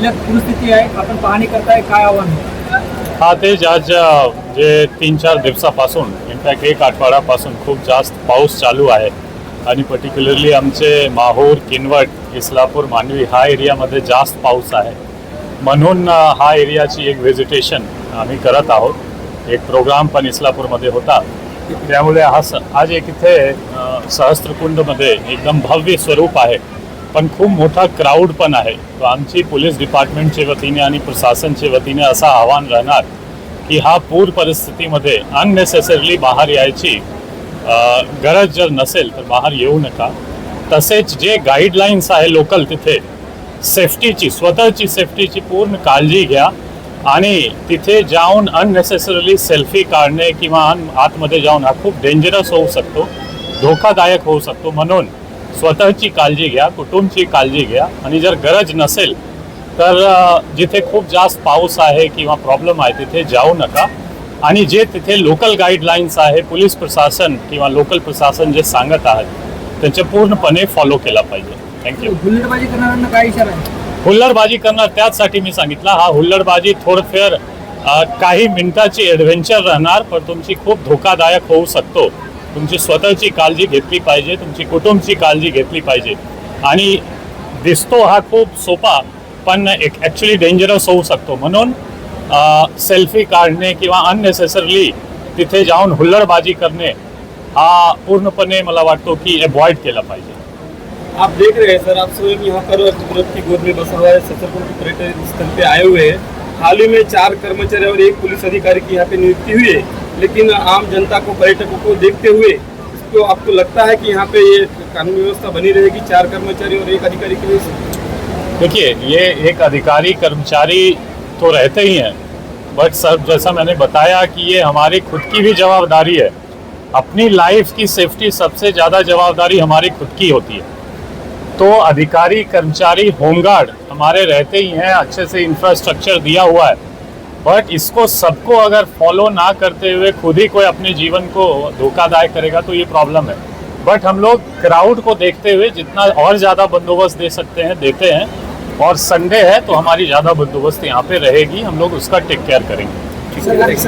आहे आपण पाहणी करताय काय आव्हान? हा तेच आज जे तीन चार दिवसापासून इनफॅक्ट एक आठवड्यापासून खूप जास्त पाऊस चालू आहे. आणि पर्टिक्युलरली आमचे माहूर किनवट इस्लापूर मांडवी हा एरियामध्ये जास्त पाऊस आहे. म्हणून हा एरियाची एक व्हिजिटेशन आम्ही करत आहोत. एक प्रोग्राम पण इस्लापूरमध्ये होता. त्यामुळे हा स आज एक इथे सहस्त्रकुंडमध्ये एकदम भव्य स्वरूप आहे. पण खूप मोठा क्राऊड पण आहे. तो आमची पोलीस डिपार्टमेंटच्या वतीने आणि प्रशासनच्या वतीने असं आव्हान राहणार की हा पूर परिस्थितीमध्ये अननेसेसरली बाहेर यायची गरज जर नसेल तर बाहेर येऊ नका. तसेच जे गाईडलाईन्स आहे लोकल तिथे सेफ्टीची स्वतःची सेफ्टीची पूर्ण काळजी घ्या आणि तिथे जाऊन अननेसेसरली सेल्फी काढणे किंवा अन- आतमध्ये जाऊन हा खूप डेंजरस होऊ शकतो धोकादायक होऊ शकतो म्हणून स्वतःची काळजी घ्या कुटुंबची काळजी घ्या. आणि जर गरज नसेल तर जिथे खूप जास्त पाऊस आहे किंवा प्रॉब्लेम आहे तिथे जाऊ नका. आणि जे तिथे लोकल गाईडलाईन्स आहे पोलीस प्रशासन किंवा लोकल प्रशासन जे सांगत आहेत त्यांचे पूर्णपणे फॉलो केला पाहिजे. थँक्यू हुल्लडबाजी करणाऱ्यांना काय इशारा आहे? हुल्लडबाजी करणार त्याचसाठी मी सांगितलं हा हुल्लडबाजी थोडंफार काही मिनिटाची ॲडव्हेंचर राहणार पण तुमची खूप धोकादायक होऊ शकतो. तुमची स्वतःची काळजी घेतली पाहिजे तुमची कुटुंबची काळजी घेतली पाहिजे. आणि दिसतो हा खूप सोपा पण एक ॲक्च्युली डेंजरस होऊ शकतो. म्हणून सेल्फी काढणे किंवा अननेसेसरली तिथे जाऊन हुल्लडबाजी करणे हा पूर्णपणे मला वाटतो की अवॉइड केला पाहिजे. आप देख रहे हैं सर आप स्वयं यहाँ पर कुदरत की गोद में बसा हुआ है छतरपुर के पर्यटन स्थल पे आए हुए हैं। हाल ही में चार कर्मचारी और एक पुलिस अधिकारी की यहाँ पे नियुक्ति हुई है। लेकिन आम जनता को, पर्यटकों को देखते हुए इसको आपको लगता है कि यहाँ पे ये कानून व्यवस्था बनी रहेगी, चार कर्मचारी और एक अधिकारी की से देखिए, ये एक अधिकारी, कर्मचारी तो रहते ही हैं, बट सर जैसा मैंने बताया कि ये हमारी खुद की भी जवाबदारी है। अपनी लाइफ की सेफ्टी सबसे ज़्यादा जवाबदारी हमारी खुद की होती है। तो अधिकारी, कर्मचारी, होमगार्ड हमारे रहते ही हैं, अच्छे से इंफ्रास्ट्रक्चर दिया हुआ है। बट इसको सबको अगर फॉलो ना करते हुए खुद ही कोई अपने जीवन को धोखादायक करेगा तो ये प्रॉब्लम है। बट हम लोग क्राउड को देखते हुए जितना और ज़्यादा बंदोबस्त दे सकते हैं, देते हैं। और संडे है तो हमारी ज़्यादा बंदोबस्त यहाँ पे रहेगी। हम लोग उसका टेक केयर करेंगे।